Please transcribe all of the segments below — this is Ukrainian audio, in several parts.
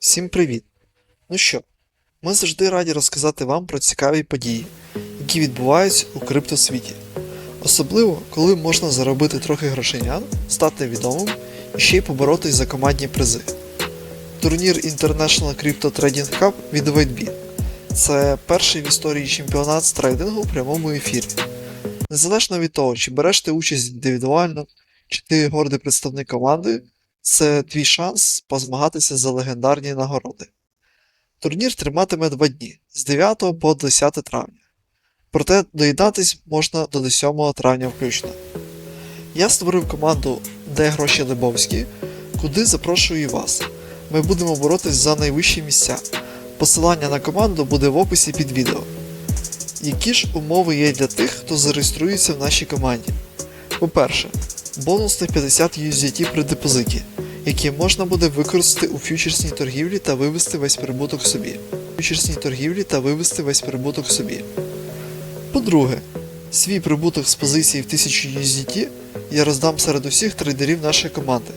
Всім привіт! Ну що, ми завжди раді розказати вам про цікаві події, які відбуваються у криптосвіті. Особливо, коли можна заробити трохи грошенян, стати відомим і ще й поборотись за командні призи. Турнір International Crypto Trading Cup від WhiteBit. Це перший в історії чемпіонат з трейдингу у прямому ефірі. Незалежно від того, чи береш ти участь індивідуально, чи ти гордий представник команди, це твій шанс позмагатися за легендарні нагороди. Турнір триматиме два дні з 9 по 10 травня. Проте доєднатись можна до 7 травня включно. Я створив команду Де гроші Лебовські, куди запрошую вас. Ми будемо боротись за найвищі місця. Посилання на команду буде в описі під відео. Які ж умови є для тих, хто зареєструється в нашій команді? По-перше, бонусних 50 USDT при депозиті, які можна буде використати у фьючерсній торгівлі та вивести весь прибуток собі. Фьючерсній торгівлі та вивести весь прибуток собі. По-друге, свій прибуток з позиції в 1000 USDT я роздам серед усіх трейдерів нашої команди.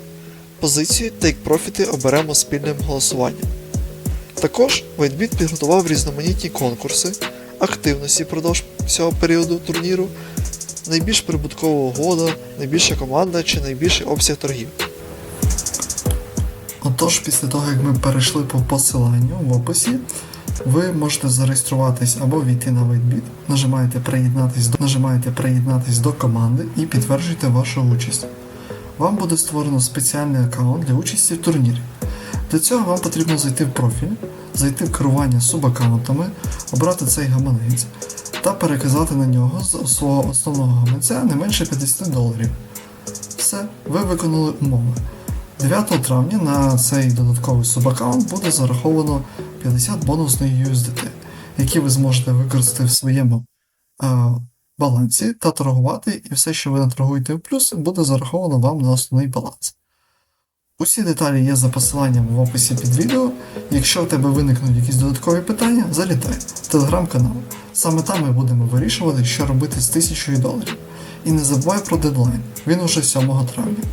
Позицію Take Profit оберемо спільним голосуванням. Також WhiteBit підготував різноманітні конкурси, активності впродовж всього періоду турніру, найбільш прибуткова угода, найбільша команда чи найбільший обсяг торгів. Отож, після того, як ми перейшли по посиланню в описі, ви можете зареєструватись або війти на WhiteBit, нажимаєте приєднатись до, нажимаєте приєднатись до команди і підтверджуєте вашу участь. Вам буде створено спеціальний аккаунт для участі в турнірі. Для цього вам потрібно зайти в профіль, зайти в керування субаккаунтами, обрати цей гаманець та переказати на нього з свого основного гаманця не менше 50 доларів. Все, ви виконали умови. 9 травня на цей додатковий субаккаунт буде зараховано 50 бонусної USDT, які ви зможете використати в своєму е, балансі та торгувати, і все, що ви наторгуєте в плюс, буде зараховано вам на основний баланс. Усі деталі є за посиланням в описі під відео. Якщо в тебе виникнуть якісь додаткові питання, залітай в телеграм-канал. Саме там ми будемо вирішувати, що робити з 1000 доларів. І не забувай про дедлайн, він уже 7 травня.